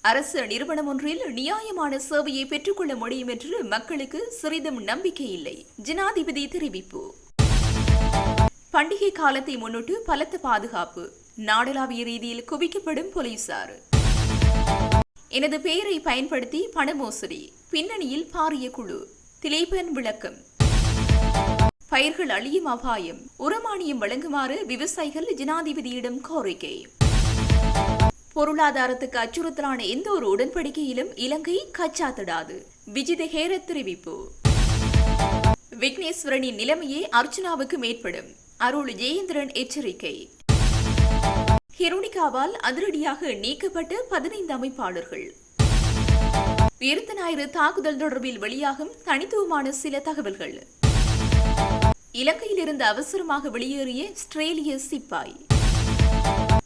அரசு நிறுவனம் ஒன்றில் நியாயமான சேவையை பெற்றுக்கொள்ள முடியும் என்று மக்களுக்கு சிறிதும் நம்பிக்கை இல்லை. ஜனாதிபதி தெரிவிப்பு. பண்டிகை காலத்தை முன்னிட்டு பலத்த பாதுகாப்பு. நாடளாவிய ரீதியில் குவிக்கப்படும் போலீசார். எனது பெயரை பயன்படுத்தி பண மோசடி. பின்னணியில் பாரிய குழு. திலீபன் விளக்கம். பயிர்கள் அழியும் அபாயம். உரமானியம் வழங்குமாறு விவசாயிகள் ஜனாதிபதியிடம் கோரிக்கை. பொருளாதாரத்துக்கு அச்சுறுத்தலான எந்த ஒரு உடன்படிக்கையிலும் இலங்கை கச்சாத்திடாது. விஜித ஹேரத் தெரிவிப்பு. விக்னேஸ்வரனின் நிலைமையே அர்ச்சனாவுக்கு மேற்படும். அருள் ஜெயேந்திரன் எச்சரிக்கை. ஹிரோனிகாவால் அதிரடியாக நீக்கப்பட்ட பதினைந்து அமைப்பாளர்கள். உயிர்த்த ஞாயிறு தாக்குதல் தொடர்பில் வெளியாகும் தனித்துவமான சில தகவல்கள். இலங்கையிலிருந்து அவசரமாக வெளியேறிய ஸ்ட்ரேலிய சிப்பாய்.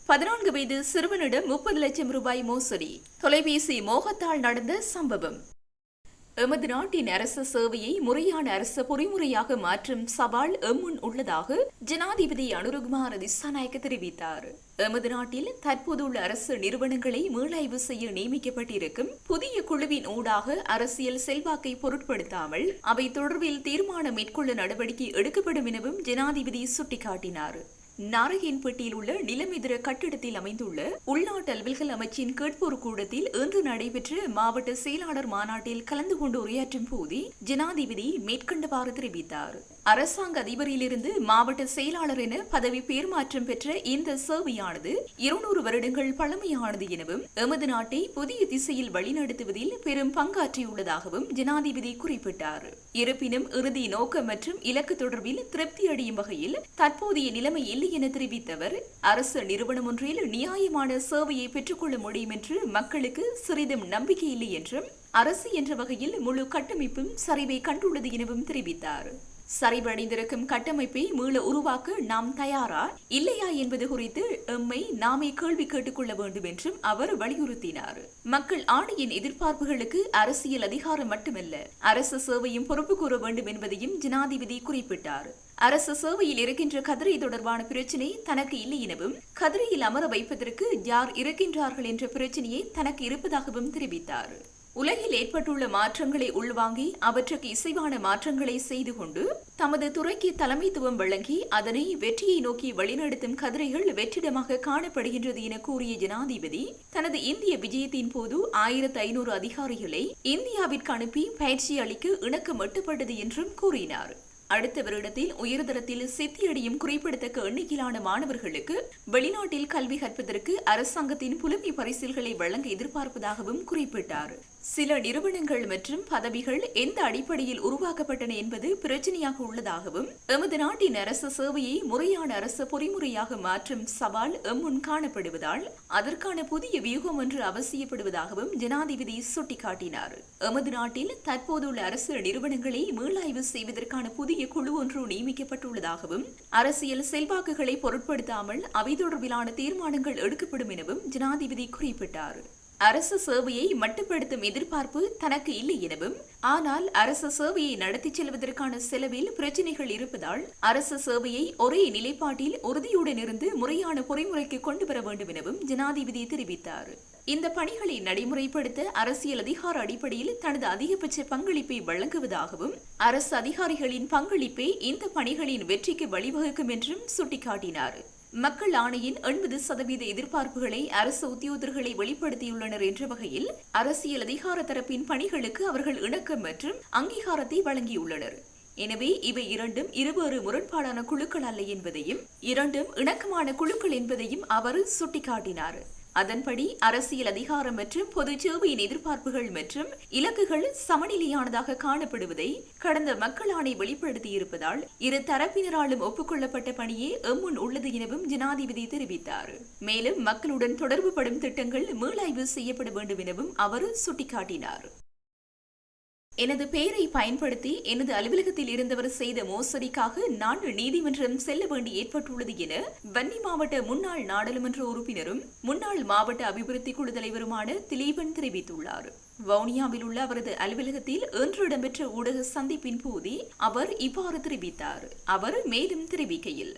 பதினான்கு வயது சிறுவனிடம் முப்பது லட்சம் ரூபாய் மோசடி. தொலைபேசி மோகத்தால் நடந்த சம்பவம். எமது நாட்டின் அரச சேவையை முறையான அரச பொறிமுறையாக மாற்றும் சவால் எம்முன் உள்ளதாக ஜனாதிபதி அனுருகுமார் திசாநாயக்க தெரிவித்தார். எமது நாட்டில் தற்போதுள்ள அரசு நிறுவனங்களை மீளாய்வு செய்ய நியமிக்கப்பட்டிருக்கும் புதிய குழுவின் ஊடாக அரசியல் செல்வாக்கை பொருட்படுத்தாமல் அவை தொடர்பில் தீர்மானம் மேற்கொள்ள நடவடிக்கை எடுக்கப்படும் எனவும் ஜனாதிபதி சுட்டிக்காட்டினார். நாரகன்பட்டியில் உள்ள நிலமெதிர கட்டிடத்தில் அமைந்துள்ள உள்நாட்டு அலுவல்கள் அமைச்சின் கேட்போர் கூடத்தில் இன்று நடைபெற்ற மாவட்ட செயலாளர் மாநாட்டில் கலந்து கொண்டு உரையாற்றும் போதே ஜனாதிபதி மேற்கண்டவாறு தெரிவித்தார். அரசாங்க அதிபரிலிருந்து மாவட்ட செயலாளர் என பதவி பேர்மாற்றம் பெற்ற இந்த சேவையானது இருநூறு வருடங்கள் பழமையானது எனவும் எமது நாட்டை புதிய திசையில் வழிநடத்துவதில் பெரும் பங்காற்றியுள்ளதாகவும் ஜனாதிபதி குறிப்பிட்டார். இருப்பினும் இறுதி நோக்கம் மற்றும் இலக்கு தொடர்பில் திருப்தி அடையும் வகையில் தற்போதைய நிலைமை இல்லை என தெரிவித்தவர் அரசு நிறுவனம் ஒன்றில் நியாயமான சேவையை பெற்றுக்கொள்ள முடியும் என்று மக்களுக்கு சிறிதும் நம்பிக்கை இல்லை என்றும் அரசு என்ற வகையில் முழு கட்டமைப்பும் சரிவை கண்டுள்ளது எனவும் தெரிவித்தார். சரிவடைந்திருக்கும் கட்டமைப்பை மீள உருவாக்க நாம் தயாரா? இல்லையா என்பது குறித்து எம்மை நாமே கேள்வி கேட்டுக்கொள்ள வேண்டும் என்றும் அவர் வலியுறுத்தினார். மக்கள் ஆணையின் எதிர்பார்ப்புகளுக்கு அரசியல் அதிகாரம் மட்டுமல்ல அரசு சேவையும் பொறுப்பு கூற வேண்டும் என்பதையும் ஜனாதிபதி குறிப்பிட்டார். அரசு சேவையில் இருக்கின்ற கதிரை தொடர்பான பிரச்சினை தனக்கு இல்லை எனவும் கதிரையில் அமர வைப்பதற்கு யார் இருக்கின்றார்கள் என்ற பிரச்சனையை தனக்கு இருப்பதாகவும் தெரிவித்தார். உலகில் ஏற்பட்டுள்ள மாற்றங்களை உள்வாங்கி அவற்றுக்கு இசைவான மாற்றங்களை செய்து கொண்டு தமது துறைக்கு தலைமைத்துவம் வழங்கி அதனை வெற்றியை நோக்கி வழிநடத்தும் கதிரைகள் வெற்றிடமாக காணப்படுகின்றது என கூறிய ஜனாதிபதி தனது இந்திய விஜயத்தின் போது ஆயிரத்து ஐநூறு அதிகாரிகளை இந்தியாவிற்கு அனுப்பி பயிற்சி அளிக்க இணக்கம் மட்டுப்பட்டது என்றும் கூறினார். அடுத்த வருடத்தில் உயர்தரத்தில் சித்தியடையும் குறிப்பிடத்தக்க எண்ணிக்கையிலான மாணவர்களுக்கு வெளிநாட்டில் கல்வி கற்பதற்கு அரசாங்கத்தின் புலமை பரிசில்களை வழங்க எதிர்பார்ப்பதாகவும் குறிப்பிட்டார். சில நிறுவனங்கள் மற்றும் பதவிகள் எந்த அடிப்படையில் உருவாக்கப்பட்டன என்பது பிரச்சனையாக உள்ளதாகவும் எமது நாட்டின் அரசு சேவையை முறையான அரசு பொறிமுறையாக மாற்றும் சவால் எம்முன் காணப்படுவதால் அதற்கான புதிய வியூகம் ஒன்று அவசியப்படுவதாகவும் ஜனாதிபதி சுட்டிக்காட்டினார். எமது நாட்டில் தற்போதுள்ள அரசு நிறுவனங்களை மீளாய்வு செய்வதற்கான புதிய குழு ஒன்று நியமிக்கப்பட்டுள்ளதாகவும் அரசியல் செல்வாக்குகளை பொருட்படுத்தாமல் அவை தொடர்பிலான தீர்மானங்கள் எடுக்கப்படும் எனவும் ஜனாதிபதி குறிப்பிட்டார். அரசு சேவையை மட்டுப்படுத்தும் எதிர்பார்ப்பு தனக்கு இல்லை எனவும் ஆனால் அரசு சேவையை நடத்திச் செல்வதற்கான செலவில் பிரச்சினைகள் இருப்பதால் அரசு சேவையை ஒரே நிலைப்பாட்டில் உறுதியுடன் இருந்து முறையான பொறிமுறைக்கு கொண்டு வர வேண்டும் எனவும் ஜனாதிபதி தெரிவித்தார். இந்த பணிகளை நடைமுறைப்படுத்த அரசியல் அதிகார அடிப்படையில் தனது அதிகபட்ச பங்களிப்பை வழங்குவதாகவும் அரசு அதிகாரிகளின் பங்களிப்பே இந்த பணிகளின் வெற்றிக்கு வழிவகுக்கும் என்றும் சுட்டிக்காட்டினார். மக்கள் ஆணையின் எண்பது சதவீத எதிர்பார்ப்புகளை அரசு உத்தியோகர்களை வெளிப்படுத்தியுள்ளனர் என்ற வகையில் அரசியல் அதிகார தரப்பின் பணிகளுக்கு அவர்கள் இணக்கம் மற்றும் அங்கீகாரத்தை வழங்கியுள்ளனர். எனவே இவை இரண்டும் இருவேறு முரண்பாடான குழுக்கள் அல்ல என்பதையும் இரண்டும் இணக்கமான குழுக்கள் என்பதையும் அவர் சுட்டிக்காட்டினார். அதன்படி அரசியல் அதிகாரம் மற்றும் பொது சேவையின் எதிர்பார்ப்புகள் மற்றும் இலக்குகள் சமநிலையானதாக காணப்படுவதை கடந்த மக்கள் ஆணை வெளிப்படுத்தியிருப்பதால் இரு தரப்பினராலும் ஒப்புக்கொள்ளப்பட்ட பணியே எம்முன் உள்ளது எனவும் ஜனாதிபதி தெரிவித்தார். மேலும் மக்களுடன் தொடர்புபடும் திட்டங்கள் மீளாய்வு செய்யப்பட வேண்டும் எனவும் அவர் சுட்டிக்காட்டினார். எனது பெயரை பயன்படுத்தி எனது அலுவலகத்தில் இருந்தவர் செய்த மோசடிக்காக நான் நீதிமன்றம் செல்ல வேண்டி ஏற்பட்டுள்ளது என வன்னி மாவட்ட முன்னாள் நாடாளுமன்ற உறுப்பினரும் முன்னாள் மாவட்ட அபிவிருத்தி குழு தலைவருமான திலீபன் தெரிவித்துள்ளார். வவுனியாவில் உள்ள அவரது அலுவலகத்தில் இன்று இடம்பெற்ற ஊடக சந்திப்பின் போதே அவர் இவ்வாறு தெரிவித்தார். அவர் மேலும் தெரிவிக்கையில்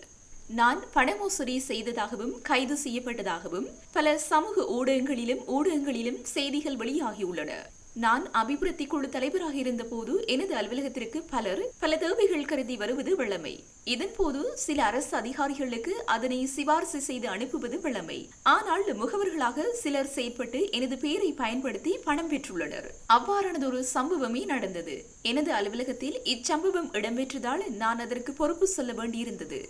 நான் பணமோசடி செய்ததாகவும் கைது செய்யப்பட்டதாகவும் பல சமூக ஊடகங்களிலும் ஊடகங்களிலும் செய்திகள் வெளியாகியுள்ளன. நான் அபிவிருத்தி குழு தலைவராக இருந்தபோது எனது அலுவலகத்திற்கு பலர் பல தேவைகள் கருதி வருவது வழமை. இதன்போது சில அரசு அதிகாரிகளுக்கு அதனை சிபாரிசு செய்து அனுப்புவது வழமை. ஆனால் முகவர்களாக சிலர் செயற்பட்டு எனது பெயரை பயன்படுத்தி பணம் பெற்றுள்ளனர். அவ்வாறானதொரு சம்பவமே நடந்தது. எனது அலுவலகத்தில் இச்சம்பவம் இடம்பெற்றதால் நான் அதற்கு பொறுப்பு சொல்ல வேண்டியிருந்தது.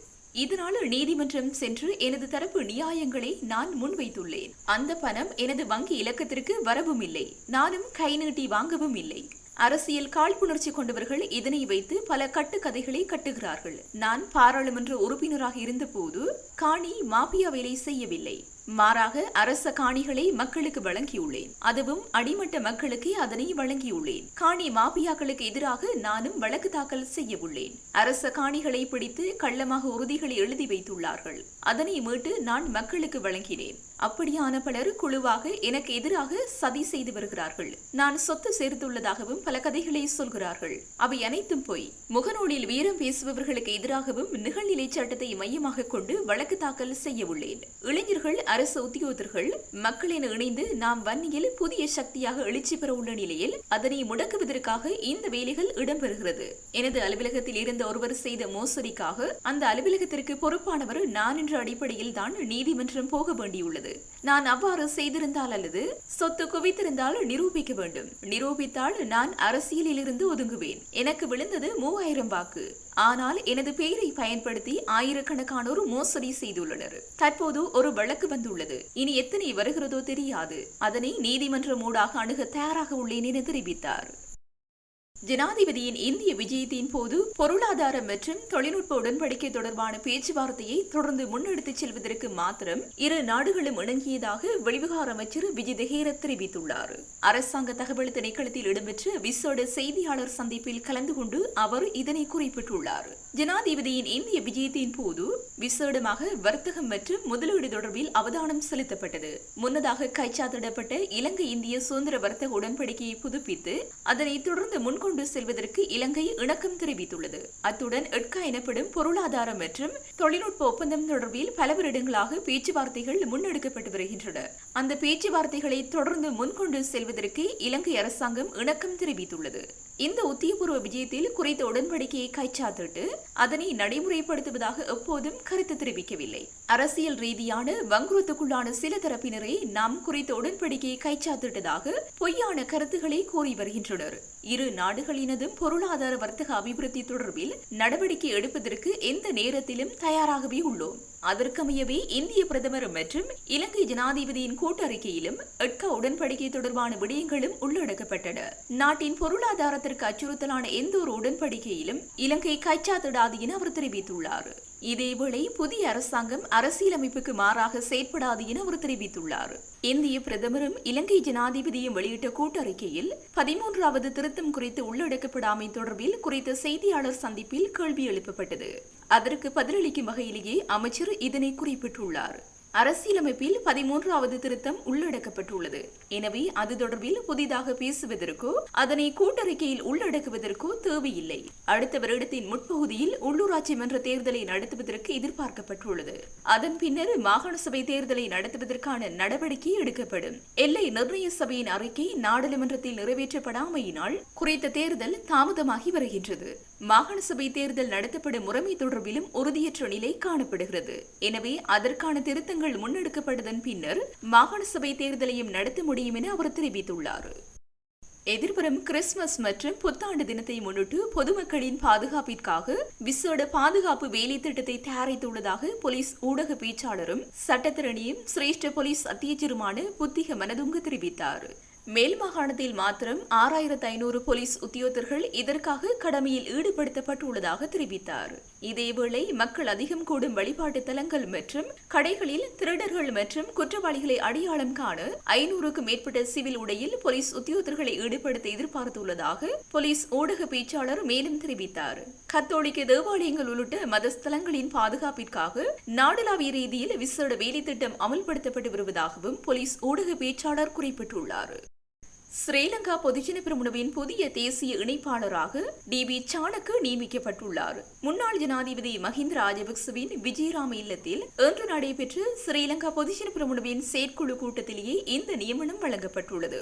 இதனால் நீதிமன்றம் சென்று எனது தரப்பு நியாயங்களை நான் முன்வைத்துள்ளேன். அந்த பணம் எனது வங்கி இலக்கத்திற்கு வரவும் இல்லை. நானும் கை நீட்டி வாங்கவும் இல்லை. அரசியல் காழ்ப்புணர்ச்சி கொண்டவர்கள் இதனை வைத்து பல கட்டுக்கதைகளை கட்டுகிறார்கள். நான் பாராளுமன்ற உறுப்பினராக இருந்தபோது காணி மாபியா வேலை செய்யவில்லை. மாறாக அரச காணிகளை மக்களுக்கு வழங்கியுள்ளேன். அதுவும் அடிமட்ட மக்களுக்கே அதனை வழங்கியுள்ளேன். காணி மாபியாக்களுக்கு எதிராக நானும் வழக்கு தாக்கல் செய்ய உள்ளேன் அரச காணிகளை பிடித்து கள்ளமாக உறுதிகளை எழுதி வைத்துள்ளார்கள். அதனை மீட்டு நான் மக்களுக்கு வழங்கினேன். அப்படியான பலர் குழுவாக எனக்கு எதிராக சதி செய்து வருகிறார்கள். நான் சொத்து சேர்த்துள்ளதாகவும் பல கதைகளை சொல்கிறார்கள். அவை அனைத்தும் போய். முகநூலில் வீரம் பேசுபவர்களுக்கு எதிராகவும் நிகழ்நிலை சட்டத்தை மையமாக கொண்டு வழக்கு தாக்கல் செய்ய உள்ளேன் இளைஞர்கள் அரசு உத்தியோகத்தர்கள் மக்களின் இணைந்து நாம் வன்னியில் புதிய சக்தியாக எழுச்சி பெற உள்ள நிலையில் அதனை முடக்குவதற்காக இந்த வேலைகள் இடம்பெறுகிறது. எனது அலுவலகத்தில் இருந்த ஒருவர் செய்த மோசடிக்காக அந்த அலுவலகத்திற்கு பொறுப்பானவர் நான் என்ற அடிப்படையில் தான் நீதிமன்றம் போக வேண்டியுள்ளது. நான் அவ்வாறு செய்திருந்தால் அல்லது சொத்து குவித்திருந்தால் நிரூபிக்க வேண்டும். நிரூபித்தால் நான் அரசியலில் இருந்து ஒதுங்குவேன். எனக்கு விழுந்தது மூவாயிரம் வாக்கு. ஆனால் எனது பெயரை பயன்படுத்தி ஆயிரக்கணக்கானோர் மோசடி செய்துள்ளனர். தற்போது ஒரு வழக்கு வந்துள்ளது. இனி எத்தனை வருகிறதோ தெரியாது. அதனை நீதிமன்றம் ஊடாக அணுக தயாராக உள்ளேன் என தெரிவித்தார். ஜனாதிபதியின் இந்திய விஜயத்தின் போது பொருளாதார மற்றும் தொழில்நுட்ப உடன்படிக்கை தொடர்பான பேச்சுவார்த்தையை தொடர்ந்து முன்னெடுத்துச் செல்வதற்கு மாத்திரம் இரு நாடுகளும் இணங்கியதாக வெளிவிகார அமைச்சர் விஜய் தெஹேர தெரிவித்துள்ளார். அரசாங்க தகவல் திணைக்களத்தில் இடம்பெற்ற விசோட செய்தியாளர் சந்திப்பில் கலந்து கொண்டு அவர் இதனை குறிப்பிட்டுள்ளார். ஜனாதிபதியின் இந்திய விஜயத்தின் போது விசேடமாக வர்த்தகம் மற்றும் முதலீடு தொடர்பில் அவதானம் செலுத்தப்பட்டது. முன்னதாக கைச்சாத்திடப்பட்ட இலங்கை இந்திய சுதந்திர வர்த்தக உடன்படிக்கையை புதுப்பித்து அதனை தொடர்ந்து முன் கொண்டு செல்வதற்கு இலங்கை இணக்கம் தெரிவித்துள்ளது. அத்துடன் எட்கா எனப்படும் பொருளாதாரம் மற்றும் தொழில்நுட்ப ஒப்பந்தம் தொடர்பில் பல வருடங்களாக பேச்சுவார்த்தைகள் முன்னெடுக்கப்பட்டு வருகின்றன. அந்த பேச்சுவார்த்தைகளை தொடர்ந்து முன்கொண்டு செல்வதற்கு இலங்கை அரசாங்கம் இணக்கம் தெரிவித்துள்ளது. இந்த உத்தியபூர்வ விஜயத்தில் குறித்த உடன்படிக்கையை கைச்சாத்திட்டு அதனை நடைமுறைப்படுத்துவதாக எப்போதும் கருத்து தெரிவிக்கவில்லை. அரசியல் ரீதியான வங்குரத்துக்குள்ளான சில தரப்பினரை நாம் குறித்த உடன்படிக்கையை கைச்சாத்திட்டதாக பொய்யான கருத்துக்களை கூறி வருகின்றனர். இரு நாடுகளினதும் பொருளாதார வர்த்தக அபிவிருத்தி தொடர்பில் நடவடிக்கை எடுப்பதற்கு எந்த நேரத்திலும் தயாராகவே உள்ளோம். அதற்கமையவே இந்திய பிரதமர் மற்றும் இலங்கை ஜனாதிபதியின் கூட்டறிக்கையிலும் எட்கா உடன்படிக்கை தொடர்பான விடயங்களும் உள்ளடக்கப்பட்டன. நாட்டின் பொருளாதாரத்திற்கு அச்சுறுத்தலான எந்த ஒரு உடன்படிக்கையிலும் இலங்கை கைச்சாத்திடாது என அவர் தெரிவித்துள்ளார். இதேவேளை புதிய அரசாங்கம் அரசியலமைப்புக்கு மாறாக செயற்படாது என அவர் தெரிவித்துள்ளார். இந்திய பிரதமரும் இலங்கை ஜனாதிபதியும் வெளியிட்ட கூட்டறிக்கையில் பதிமூன்றாவது திருத்தம் குறித்து உள்ளடக்கப்படாமை தொடர்பில் குறித்த செய்தியாளர் சந்திப்பில் கேள்வி எழுப்பப்பட்டது. அதற்கு பதிலளிக்கும் வகையிலேயே அமைச்சர் இதனை குறிப்பிட்டுள்ளார். அரசியலமைப்பில் பதிமூன்றாவது திருத்தம் உள்ளடக்கப்பட்டுள்ளது. எனவே அது தொடர்பில் புதிதாக பேசுவதற்கோ அதனை கூட்டறிக்கையில் உள்ளடக்குவதற்கோ தேவையில்லை. அடுத்த வருடத்தின் முற்பகுதியில் உள்ளூராட்சி மன்ற தேர்தலை நடத்துவதற்கு எதிர்பார்க்கப்பட்டுள்ளது. அதன் பின்னர் மாகாண சபை தேர்தலை நடத்துவதற்கான நடவடிக்கை எடுக்கப்படும். எல்லை நிர்ணய சபையின் அறிக்கை நாடாளுமன்றத்தில் நிறைவேற்றப்படாமையினால் குறித்த தேர்தல் தாமதமாகி வருகின்றது. மாகாண சபை தேர்தல் நடத்தப்படும் முறைமை தொடர்பிலும் உறுதியற்ற நிலை காணப்படுகிறது. எனவே அதற்கான திருத்தங்கள் முன்னெடுக்கப்பட்டதன் பின்னர் மாகாண சபை தேர்தலையும் நடத்த முடியும் என அவர் தெரிவித்துள்ளார். எதிர்வரும் கிறிஸ்துமஸ் மற்றும் புத்தாண்டு தினத்தை முன்னிட்டு பொதுமக்களின் பாதுகாப்பிற்காக விசேட பாதுகாப்பு வேலை திட்டத்தை தயாரித்துள்ளதாக போலீஸ் ஊடக பேச்சாளரும் சட்டத்திரணியும் சிரேஷ்ட போலீஸ் அத்தியட்சருமான புத்திக மனதுங்க தெரிவித்தார். மேல் மாகாணத்தில் மாத்திரம் ஆறாயிரத்து ஐநூறு போலீஸ் உத்தியோகர்கள் இதற்காக கடமையில் ஈடுபடுத்தப்பட்டுள்ளதாக தெரிவித்தார். இதேவேளை மக்கள் அதிகம் கூடும் வழிபாட்டு தலங்கள் மற்றும் கடைகளில் திருடர்கள் மற்றும் குற்றவாளிகளை அடையாளம் காண ஐநூறுக்கும் மேற்பட்ட சிவில் உடையில் போலீஸ் உத்தியோகர்களை ஈடுபடுத்த எதிர்பார்த்துள்ளதாக போலீஸ் ஊடக பேச்சாளர் மேலும் தெரிவித்தார். கத்தோலிக்க தேவாலயங்கள் உள்ளிட்ட மதஸ்தலங்களின் பாதுகாப்பிற்காக நாடளாவிய ரீதியில் விசேட வேலை திட்டம் அமல்படுத்தப்பட்டு வருவதாகவும் போலீஸ் ஊடக பேச்சாளர் குறிப்பிட்டுள்ளார். ஸ்ரீலங்கா பொதுஜன பிரமுனவின் புதிய தேசிய இணைப்பாளராக டி பி சாணக்கு நியமிக்கப்பட்டுள்ளார். முன்னாள் ஜனாதிபதி மஹிந்த ராஜபக்சவின் விஜயராம இல்லத்தில் இன்று நடைபெற்ற ஸ்ரீலங்கா பொதுஜன பிரமுனவின் செயற்குழு கூட்டத்திலேயே இந்த நியமனம் வழங்கப்பட்டுள்ளது.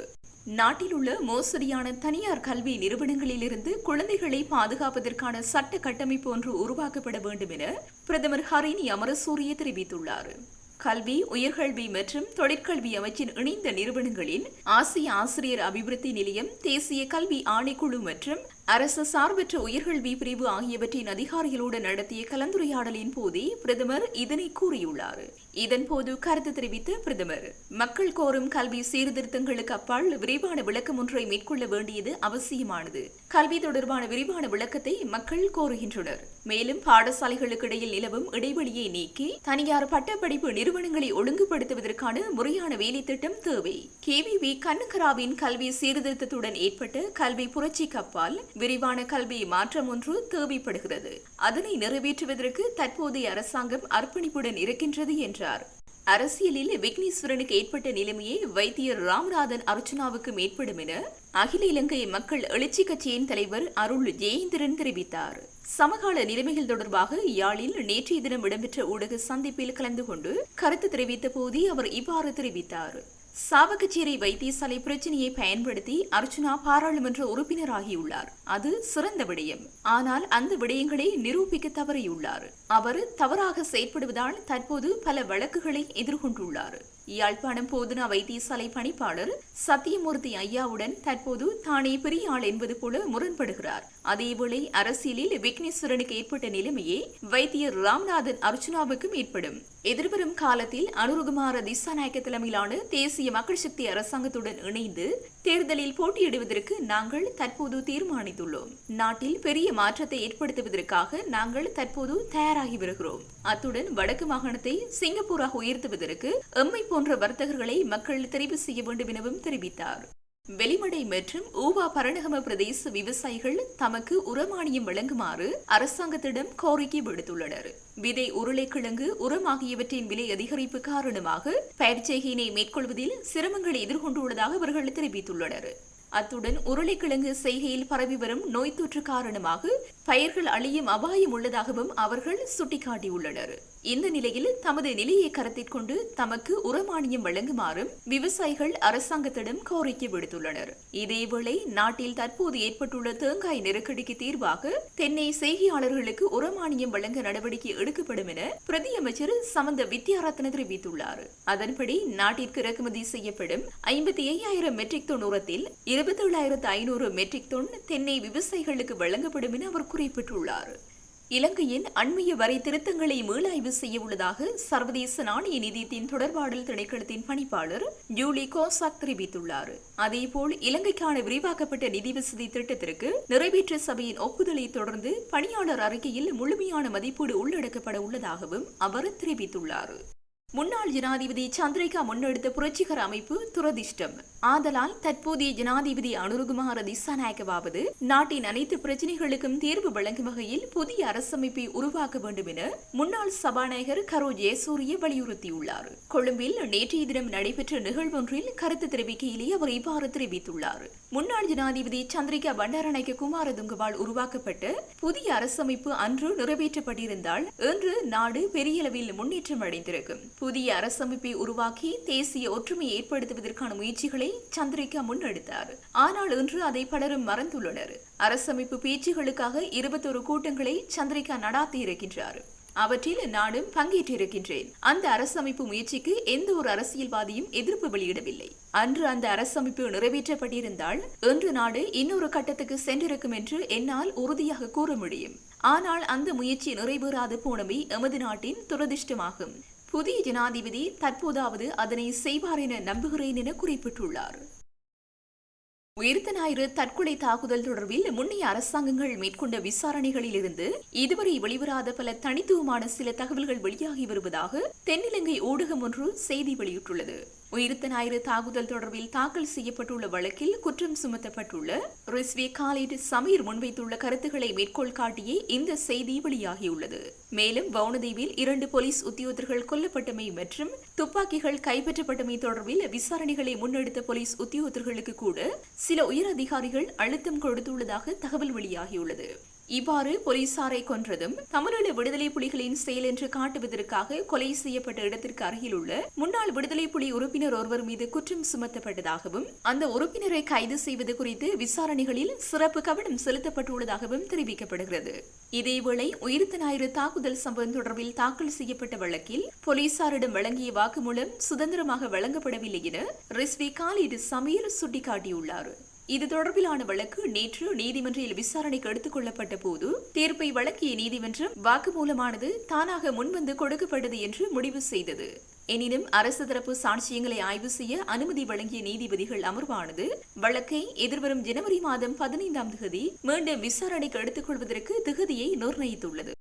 நாட்டில் உள்ள மோசடியான தனியார் கல்வி நிறுவனங்களிலிருந்து குழந்தைகளை பாதுகாப்பதற்கான சட்ட கட்டமைப்பு ஒன்று உருவாக்கப்பட வேண்டும் என பிரதமர் ஹரினி அமரசூரிய தெரிவித்துள்ளார். கல்வி உயர்கல்வி மற்றும் தொழிற்கல்வி அமைச்சின் இணைந்த நிறுவனங்களின் ஆசிய ஆசிரியர் அபிவிருத்தி நிலையம் தேசிய கல்வி ஆணைக்குழு மற்றும் அரசு சார்பற்ற உயர்கல்வி பிரிவு ஆகியவற்றின் அதிகாரிகளுடன் நடத்திய கலந்துரையாடலின் போதே பிரதமர் இதனை கூறியுள்ளார். இதன்போது கருத்து தெரிவித்த பிரதமர் மக்கள் கோரும் கல்வி சீர்திருத்தங்களுக்கு அப்பால் விரிவான விளக்கம் ஒன்றை மேற்கொள்ள வேண்டியது அவசியமானது. கல்வி தொடர்பான விரிவான விளக்கத்தை மக்கள் கோருகின்றனர். மேலும் பாடசாலைகளுக்கு இடையில் நிலவும் இடைவெளியை நீக்கி தனியார் பட்டப்படிப்பு நிறுவனங்களை ஒழுங்குபடுத்துவதற்கான முறையான வேலைத்திட்டம் தேவை. கேவிவி கண்ணகராவின் கல்வி சீர்திருத்தத்துடன் ஏற்பட்ட கல்வி புரட்சிக்கு அப்பால் விரிவான கல்வி மாற்றம் ஒன்று தேவைப்படுகிறது. அதனை நிறைவேற்றுவதற்கு தற்போதைய அரசாங்கம் அர்ப்பணிப்புடன் இருக்கின்றது என்றார். அரசியலில் விக்னேஸ்வரனுக்கு ஏற்பட்ட நிலைமையை வைத்தியர் ராமநாதன் அர்ச்சனாவுக்கும் ஏற்படும் என அகில இலங்கை மக்கள் எழுச்சி கட்சியின் தலைவர் அருள் ஜெயேந்திரன் தெரிவித்தார். சமகால நிலைமைகள் தொடர்பாக யாழில் நேற்றைய தினம் இடம்பெற்ற ஊடக சந்திப்பில் கலந்து கொண்டு கருத்து தெரிவித்த போதே அவர் இவ்வாறு தெரிவித்தார். சாவகச்சேரி வைத்தியசாலை பிரச்சனையை பயன்படுத்தி அர்ச்சுனா பாராளுமன்ற உறுப்பினராகியுள்ளார். அது சிறந்த விடயம். ஆனால் அந்த விடயங்களை நிரூபிக்க தவறியுள்ளார். அவர் தவறாக செயற்படுவதால் தற்போது பல வழக்குகளை எதிர்கொண்டுள்ளார். யாழ்ப்பாணம் போதனா வைத்தியசாலை பணிப்பாளர் சத்தியமூர்த்தி ஐயாவுடன் தற்போது தானே பெரிய ஆள் என்பது போல முரண்படுகிறார். அதேவேளை அரசியலில் விக்னேஸ்வரனுக்கு ஏற்பட்ட நிலைமையே வைத்தியர் ராம்நாதன் அர்ச்சுனாவுக்கும் ஏற்படும். எதிர்வரும் காலத்தில் அனுருகுமார திசாநாயக்க தலைமையிலான தேசிய மக்கள் சக்தி அரசாங்கத்துடன் இணைந்து தேர்தலில் போட்டியிடுவதற்கு நாங்கள் தற்போது தீர்மானித்துள்ளோம். நாட்டில் பெரிய மாற்றத்தை ஏற்படுத்துவதற்காக நாங்கள் தற்போது தயாராகி வருகிறோம். அத்துடன் வடக்கு மாகாணத்தை சிங்கப்பூராக உயர்த்துவதற்கு எம்மை போன்ற வர்த்தகர்களை மக்கள் தெரிவு செய்ய வேண்டும் எனவும் தெரிவித்தார். வெளிமடை மற்றும் ஊவா பரணகம பிரதேச விவசாயிகள் தமக்கு உரமானியம் வழங்குமாறு அரசாங்கத்திடம் கோரிக்கை விடுத்துள்ளனர். விதை உருளைக்கிழங்கு உரம் ஆகியவற்றின் விலை அதிகரிப்பு காரணமாக பயிர்ச்செய்கையினை மேற்கொள்வதில் சிரமங்களை எதிர்கொண்டுள்ளதாக அவர்கள் தெரிவித்துள்ளனர். அத்துடன் உருளைக்கிழங்கு செய்கையில் பரவி வரும் நோய் தொற்று காரணமாக பயிர்கள் அழியும் அபாயம் உள்ளதாகவும் அவர்கள் சுட்டிக்காட்டியுள்ளனர். இந்த நிலையில் தமது நிலையை கருத்தில் கொண்டு தமக்கு உரமானியம் வழங்குமாறும் விவசாயிகள் அரசாங்கத்திடம் கோரிக்கை விடுத்துள்ளனர். இதேவேளை நாட்டில் தற்போது ஏற்பட்டுள்ள தேங்காய் நெருக்கடிக்கு தீர்வாக தென்னை செய்கையாளர்களுக்கு உரமானியம் வழங்க நடவடிக்கை எடுக்கப்படும் என பிரதியமைச்சர் சமந்த வித்யாரத்ன தெரிவித்துள்ளார். அதன்படி நாட்டிற்கு இறக்குமதி செய்யப்படும் ஐம்பத்தி ஐயாயிரம் மெட்ரிக் தொன் உரத்தில் இருபத்தி ஏழாயிரத்து ஐநூறு மெட்ரிக் தொன் தென்னை விவசாயிகளுக்கு வழங்கப்படும் என அவர் குறிப்பிட்டுள்ளார். இலங்கையின் அண்மைய வரை திருத்தங்களை மீளாய்வு செய்ய உள்ளதாக சர்வதேச நாணய நிதியத்தின் தொடர்பாடல் திணைக்களத்தின் பணிப்பாளர் ஜூலி கோசாக் தெரிவித்துள்ளார். அதேபோல் இலங்கைக்கான விரிவாக்கப்பட்ட நிதி வசதி திட்டத்திற்கு நிறைவேற்ற சபையின் ஒப்புதலை தொடர்ந்து பணியாளர் அறிக்கையில் முழுமையான மதிப்பீடு உள்ளடக்கப்பட உள்ளதாகவும் அவர் தெரிவித்துள்ளார். முன்னாள் ஜனாதிபதி சந்திரிகா முன்னெடுத்த புரட்சிகர அமைப்பு துரதிர்ஷ்டம். ஆதலால் தற்போதைய ஜனாதிபதி அனுருகுமார திசாநாயக்கவாவது நாட்டின் அனைத்து பிரச்சினைகளுக்கும் தீர்வு வழங்கும் வகையில் புதிய அரசமைப்பை உருவாக்க வேண்டும் என முன்னாள் சபாநாயகர் கரோ ஜெயசூரிய வலியுறுத்தியுள்ளார். கொழும்பில் நேற்றைய தினம் நடைபெற்ற நிகழ்வொன்றில் கருத்து தெரிவிக்கையிலேயே அவர் இவ்வாறு தெரிவித்துள்ளார். முன்னாள் ஜனாதிபதி சந்திரிகா பண்டாரநாயக்க குமாரதுங்கவால் உருவாக்கப்பட்ட புதிய அரசமைப்பு அன்று நிறைவேற்றப்பட்டிருந்தால் இன்று நாடு பெரிய அளவில் முன்னேற்றம் அடைந்திருக்கும். புதிய அரசமைப்பை உருவாக்கி தேசிய ஒற்றுமையை ஏற்படுத்துவதற்கான முயற்சிகளை சந்திரிகா முன்னெடுத்தார். ஆனால் இன்று அதை பலரும் மறந்துள்ளனர். அரசமைப்பு பேச்சுகளுக்காக இருபத்தொரு கூட்டங்களை சந்திரிகா நடாத்தி இருக்கின்றார். அவற்றில் நானும் பங்கேற்றிருக்கின்றேன். அந்த அரசமைப்பு முயற்சிக்கு எந்த ஒரு அரசியல்வாதியும் எதிர்ப்பு வெளியிடவில்லை. அன்று அந்த அரசமைப்பு நிறைவேற்றப்பட்டிருந்தால் இன்று நாடு இன்னொரு கட்டத்துக்கு சென்றிருக்கும் என்று என்னால் உறுதியாக கூற முடியும். ஆனால் அந்த முயற்சி நிறைவேறாது போனவை எமது நாட்டின் துரதிர்ஷ்டமாகும். புதிய ஜனாதிபதி தற்போதாவது அதனை செய்வார் என நம்புகிறேன் என குறிப்பிட்டுள்ளார். உயிர்த்த ஞாயிறு தற்கொலை தாக்குதல் தொடர்பில் முன்னைய அரசாங்கங்கள் மேற்கொண்ட விசாரணைகளில் இருந்து இதுவரை வெளிவராத பல தனித்துவமான சில தகவல்கள் வெளியாகி வருவதாக தென்னிலங்கை ஊடகம் ஒன்று செய்தி வெளியிட்டுள்ளது. உயிர்த்த ஞாயிறு தாக்குதல் தொடர்பில் தாக்கல் செய்யப்பட்டுள்ள வழக்கில் குற்றம் சுமத்தப்பட்டுள்ள ரிஸ்வி காலிட் சமீர் முன்வைத்துள்ள கருத்துக்களை மேற்கோள் காட்டியே இந்த செய்தி வெளியாகியுள்ளது. மேலும் வவுனதீவில் இரண்டு போலீஸ் உத்தியோகர்கள் கொல்லப்பட்டமை மற்றும் துப்பாக்கிகள் கைப்பற்றப்பட்டமை தொடர்பில் விசாரணைகளை முன்னெடுத்த போலீஸ் உத்தியோகர்களுக்கு கூட சில உயர் அதிகாரிகள் அழுத்தம் கொடுத்துள்ளதாக தகவல் வெளியாகியுள்ளது. இவ்வாறு போலீசாரை கொன்றதும் தமிழீழ விடுதலை புலிகளின் செயல் என்று காட்டுவதற்காக கொலை செய்யப்பட்ட இடத்திற்கு அருகில் உள்ள முன்னாள் விடுதலை புலி உறுப்பினர் ஒருவர் மீது குற்றம் சுமத்தப்பட்டதாகவும் அந்த உறுப்பினரை கைது செய்வது குறித்து விசாரணைகளில் சிறப்பு கவனம் செலுத்தப்பட்டுள்ளதாகவும் தெரிவிக்கப்படுகிறது. இதேவேளை உயிர்த்த ஞாயிறு தாக்குதல் சம்பவம் தொடர்பில் தாக்கல் செய்யப்பட்ட வழக்கில் போலீசாரிடம் வழங்கிய வாக்குமூலம் சுதந்திரமாக வழங்கப்படவில்லை என ரிஸ்வி காலிட் சமீர் சுட்டிக்காட்டியுள்ளார். இது தொடர்பிலான வழக்கு நேற்று நீதிமன்றில் விசாரணைக்கு எடுத்துக் கொள்ளப்பட்ட போது தீர்ப்பை வழங்கிய நீதிமன்றம் வாக்குமூலமானது தானாக முன்வந்து கொடுக்கப்பட்டது என்று முடிவு செய்தது. எனினும் அரசு தரப்பு சாட்சியங்களை ஆய்வு செய்ய அனுமதி வழங்கிய நீதிபதிகள் அமர்வானது வழக்கை எதிர்வரும் ஜனவரி மாதம் பதினைந்தாம் தேதி மீண்டும் விசாரணைக்கு எடுத்துக் கொள்வதற்கு திகதியை நிர்ணயித்துள்ளது.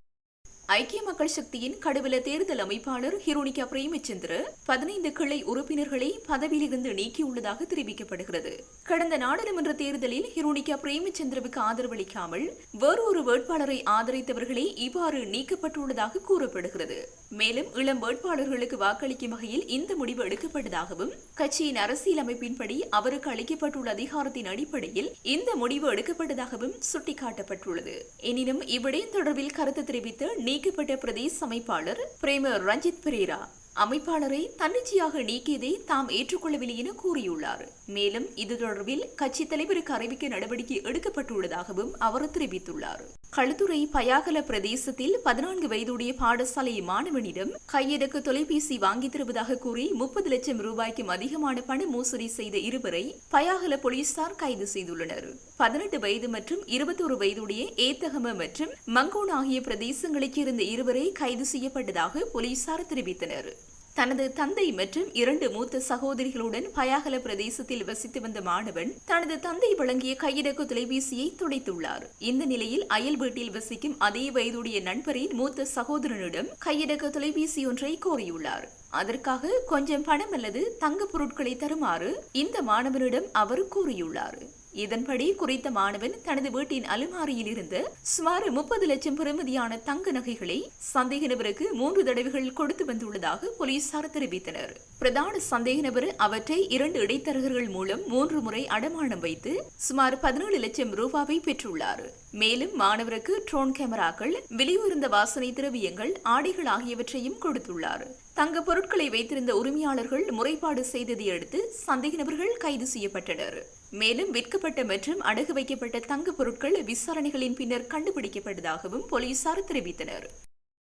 ஐக்கிய மக்கள் சக்தியின் கடுவல தேர்தல் அமைப்பாளர் ஹிரோனிகா பிரேமச்சந்திர பதினைந்து கிளை உறுப்பினர்களை பதவியிலிருந்து நீக்கியுள்ளதாக தெரிவிக்கப்படுகிறது. கடந்த நாடாளுமன்ற தேர்தலில் ஹிரோனிகா பிரேமச்சந்திரவுக்கு ஆதரவளிக்காமல் வேறொரு வேட்பாளரை ஆதரித்தவர்களே இவ்வாறு நீக்கப்பட்டுள்ளதாக கூறப்படுகிறது. மேலும் இளம் வேட்பாளர்களுக்கு வாக்களிக்கும் வகையில் இந்த முடிவு எடுக்கப்பட்டதாகவும் கட்சியின் அரசியல் அமைப்பின்படி அவருக்கு அளிக்கப்பட்டுள்ள அதிகாரத்தின் அடிப்படையில் இந்த முடிவு எடுக்கப்பட்டதாகவும் சுட்டிக்காட்டப்பட்டுள்ளது. எனினும் இவ்விடயம் தொடர்பில் கருத்து தெரிவித்து நீக்கப்பட்ட பிரதேச அமைப்பாளர் பிரேம ரஞ்சித் பிரேரா. அமைப்பாளரை தன்னிச்சையாக நீக்கியதை தாம் ஏற்றுக்கொள்ளவில்லை என கூறியுள்ளார். மேலும் இது தொடர்பில் கட்சி தலைவருக்கு அறிவிக்க நடவடிக்கை எடுக்கப்பட்டுள்ளதாகவும் அவர் தெரிவித்துள்ளார். களுத்துறை பயாகல பிரதேசத்தில் பதினான்கு வயதுடைய பாடசாலை மாணவனிடம் கையடக்கு தொலைபேசி வாங்கித் தருவதாக கூறி முப்பது லட்சம் ரூபாய்க்கும் அதிகமான பண மோசடி செய்த இருவரை பயாகல போலீசார் கைது செய்துள்ளனர். பதினெட்டு வயது மற்றும் இருபத்தோரு வயதுடைய ஏத்தகம மற்றும் மங்கோன் ஆகிய பிரதேசங்களைச் சேர்ந்த இருவரை கைது செய்யப்பட்டதாக போலீசார் தெரிவித்தனர். தனது தந்தை மற்றும் இரண்டு மூத்த சகோதரிகளுடன் பயாகல பிரதேசத்தில் வசித்து வந்த மாணவன் தனது தந்தை வழங்கிய கையடக்கு தொலைபேசியை துடைத்துள்ளார். இந்த நிலையில் அயல் வீட்டில் வசிக்கும் அதே வயதுடைய நண்பரின் மூத்த சகோதரனிடம் கையடக்கு தொலைபேசி ஒன்றை கோரியுள்ளார். அதற்காக கொஞ்சம் பணம் அல்லது தங்க பொருட்களை தருமாறு இந்த மாணவனிடம் அவர் கூறியுள்ளார். இதன்படி குறித்த மாணவன் தனது வீட்டின் அலுமாரியில் இருந்து சுமார் முப்பது லட்சம் பெறுமதியான தங்க நகைகளை சந்தேக நபருக்கு மூன்று தடவைகள் கொடுத்து வந்துள்ளதாக போலீசார் தெரிவித்தனர். பிரதான சந்தேக நபர் அவற்றை இரண்டு இடைத்தரகர்கள் மூலம் மூன்று முறை அடமானம் வைத்து சுமார் பதினேழு லட்சம் ரூபாவை பெற்றுள்ளார். மேலும் மாணவருக்கு ட்ரோன் கேமராக்கள் விலையுயர்ந்த வாசனை திரவியங்கள் ஆடைகள் ஆகியவற்றையும் கொடுத்துள்ளார். தங்க பொருட்களை வைத்திருந்த உரிமையாளர்கள் முறைப்பாடு செய்ததை அடுத்து சந்தேக நபர்கள் கைது செய்யப்பட்டனர். மேலும் விற்கப்பட்ட மற்றும் அடகு வைக்கப்பட்ட தங்க பொருட்கள் விசாரணைகளின் பின்னர் கண்டுபிடிக்கப்பட்டதாகவும் போலீசார் தெரிவித்தனர்.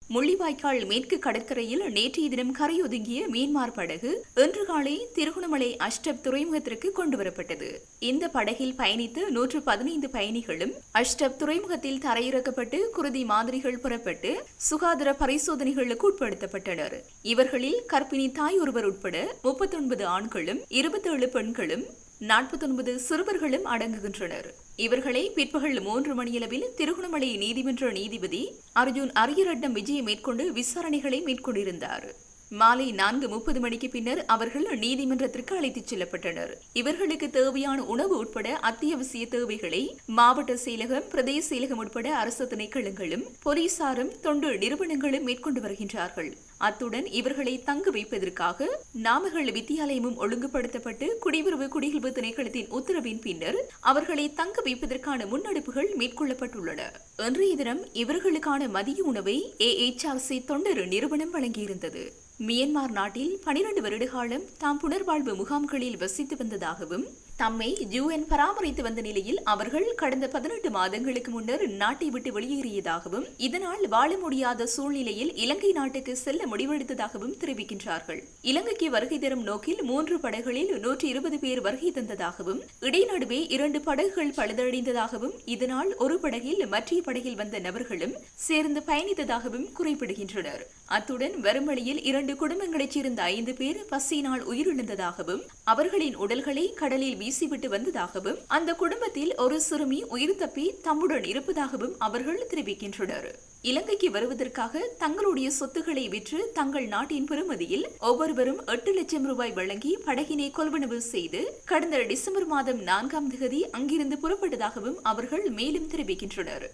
முள்ளிவாய்க்கால் மேற்கு கடற்கரையில் நேற்றைய தினம் கரையொதுங்கிய மீன்மார் படகு இன்று காலை திருகோணமலை அஷ்டப் துறைமுகத்திற்கு கொண்டுவரப்பட்டது. இந்த படகில் பயணித்த நூற்று பதினைந்து பயணிகளும் அஷ்டப் துறைமுகத்தில் தரையிறக்கப்பட்டு குருதி மாதிரிகள் புறப்பட்டு சுகாதார பரிசோதனைகளுக்கு உட்படுத்தப்பட்டனர். இவர்களில் கர்ப்பிணி தாய் ஒருவர் உட்பட முப்பத்தொன்பது ஆண்களும் இருபத்தேழு பெண்களும் நாற்பத்தொன்பது சிறுவர்களும் அடங்குகின்றனர். இவர்களை பிற்பகல் மூன்று மணியளவில் திருகோணமலை நீதிமன்ற நீதிபதி அர்ஜுன் அரியரட்னம் விஜயம் மேற்கொண்டு விசாரணைகளை மேற்கொண்டிருந்தார். மாலை நான்கு முப்பது மணிக்கு பின்னர் அவர்கள் நீதிமன்றத்திற்கு அழைத்துச் செல்லப்பட்டனர். இவர்களுக்கு தேவையான உணவு உட்பட அத்தியாவசிய தேவைகளை மாவட்ட செயலகம் பிரதேச செயலகம் உட்பட அரசு திணைக்களங்களும் போலீசாரும் தொண்டு நிறுவனங்களும் மேற்கொண்டு வருகின்றார்கள். அத்துடன் இவர்களை தங்க வைப்பதற்காக நாமகள் வித்தியாலயமும் ஒழுங்குபடுத்தப்பட்டு குடியுறவு குடியல்பு திணைக்களத்தின் உத்தரவின் பின்னர் அவர்களை தங்க வைப்பதற்கான முன்னெடுப்புகள் மேற்கொள்ளப்பட்டுள்ளன. இன்றைய தினம் இவர்களுக்கான மதிய உணவை ஏ தொண்டர் நிறுவனம் வழங்கியிருந்தது. மியன்மார் நாட்டில் பனிரண்டு வருடகாலம் தாம் புனர்வாழ்வு முகாம்களில் வசித்து வந்ததாகவும் தம்மை யூஎன் பராமரித்து வந்த நிலையில் அவர்கள் கடந்த பதினெட்டு மாதங்களுக்கு முன்னர் நாட்டை விட்டு வெளியேறியதாகவும் இதனால் வாழ முடியாத சூழ்நிலையில் இலங்கை நாட்டுக்கு செல்ல முடிவெடுத்ததாகவும் தெரிவிக்கின்றார்கள். இலங்கைக்கு வருகை தரும் நோக்கில் மூன்று படகுகளில் நூற்றி இருபது பேர் வருகை தந்ததாகவும் இடைநடுவே இரண்டு படகுகள் பழுதடைந்ததாகவும் இதனால் ஒரு படகில் மற்ற படகில் வந்த நபர்களும் சேர்ந்து பயணித்ததாகவும் குறிப்பிடுகின்றனர். அத்துடன் வரும் வழியில் இரண்டு குடும்பங்களைச் சேர்ந்த ஐந்து பேர் பசியினால் உயிரிழந்ததாகவும் அவர்களின் உடல்களை கடலில் வீசிவிட்டு வந்ததாகவும் அந்த குடும்பத்தில் ஒரு சிறுமி உயிர் தப்பி தம்முடன் இருப்பதாகவும் அவர்கள் தெரிவிக்கின்றனர். இலங்கைக்கு வருவதற்காக தங்களுடைய சொத்துக்களை விற்று தங்கள் நாட்டின் பெறுமதியில் ஒவ்வொருவரும் எட்டு லட்சம் ரூபாய் வழங்கி படகினை கொள்வனவு செய்து கடந்த டிசம்பர் மாதம் நான்காம் தேதி அங்கிருந்து புறப்பட்டதாகவும் அவர்கள் மேலும் தெரிவிக்கின்றனர்.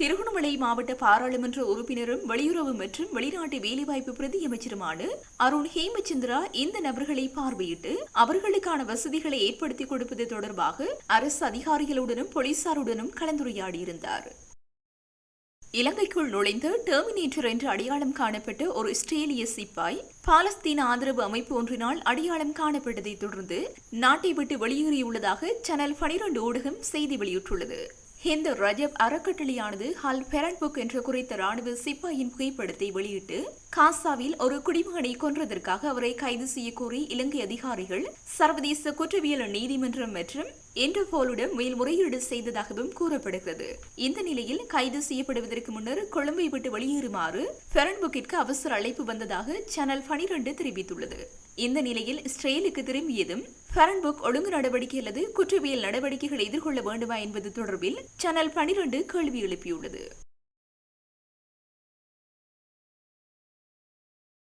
திருகோணமலை மாவட்ட பாராளுமன்ற உறுப்பினரும் வெளியுறவு மற்றும் வெளிநாட்டு வேலைவாய்ப்பு பிரதியமைச்சருமான அருண் ஹேமச்சந்திரா இந்த நபர்களை பார்வையிட்டு அவர்களுக்கான வசதிகளை ஏற்படுத்தி கொடுப்பது தொடர்பாக அரசு அதிகாரிகளுடனும் போலீசாருடனும் கலந்துரையாடியிருந்தார். இலங்கைக்குள் நுழைந்த டெர்மினேட்டர் என்று அடையாளம் காணப்பட்ட ஒரு இஸ்ரேலிய சிப்பாய் பாலஸ்தீன ஆதரவு அமைப்பு ஒன்றினால் அடையாளம் காணப்பட்டதை தொடர்ந்து நாட்டை விட்டு வெளியேறியுள்ளதாக சேனல் பனிரெண்டு ஊடகம் செய்தி வெளியிட்டுள்ளது. ஹிந்த ரஜப் அறக்கட்டளையானது ஹல் பெரன்புக் என்ற குறித்த ராணுவ சிப்பாயின் புகைப்படத்தை வெளியிட்டு காசாவில் ஒரு குடிமகனை கொன்றதற்காக அவரை கைது செய்ய கோரி இலங்கை அதிகாரிகள் சர்வதேச குற்றவியல் நீதிமன்றம் மற்றும் இன்டர்போலுடன் மேல்முறையீடு செய்ததாகவும் கூறப்படுகிறது. இந்த நிலையில் கைது செய்யப்படுவதற்கு முன்னர் கொழும்பை விட்டு வெளியேறுமாறு பெரன்புக்கிற்கு அவசர அழைப்பு வந்ததாக சேனல் பனிரெண்டு தெரிவித்துள்ளது. இந்த நிலையில் இஸ்ரேலுக்கு திரும்பியதும் ஃபரன்புக் ஒழுங்கு நடவடிக்கை அல்லது குற்றவியல் நடவடிக்கைகளை எதிர்கொள்ள வேண்டுமா என்பது தொடர்பில் சேனல் பனிரெண்டு கேள்வி எழுப்பியுள்ளது.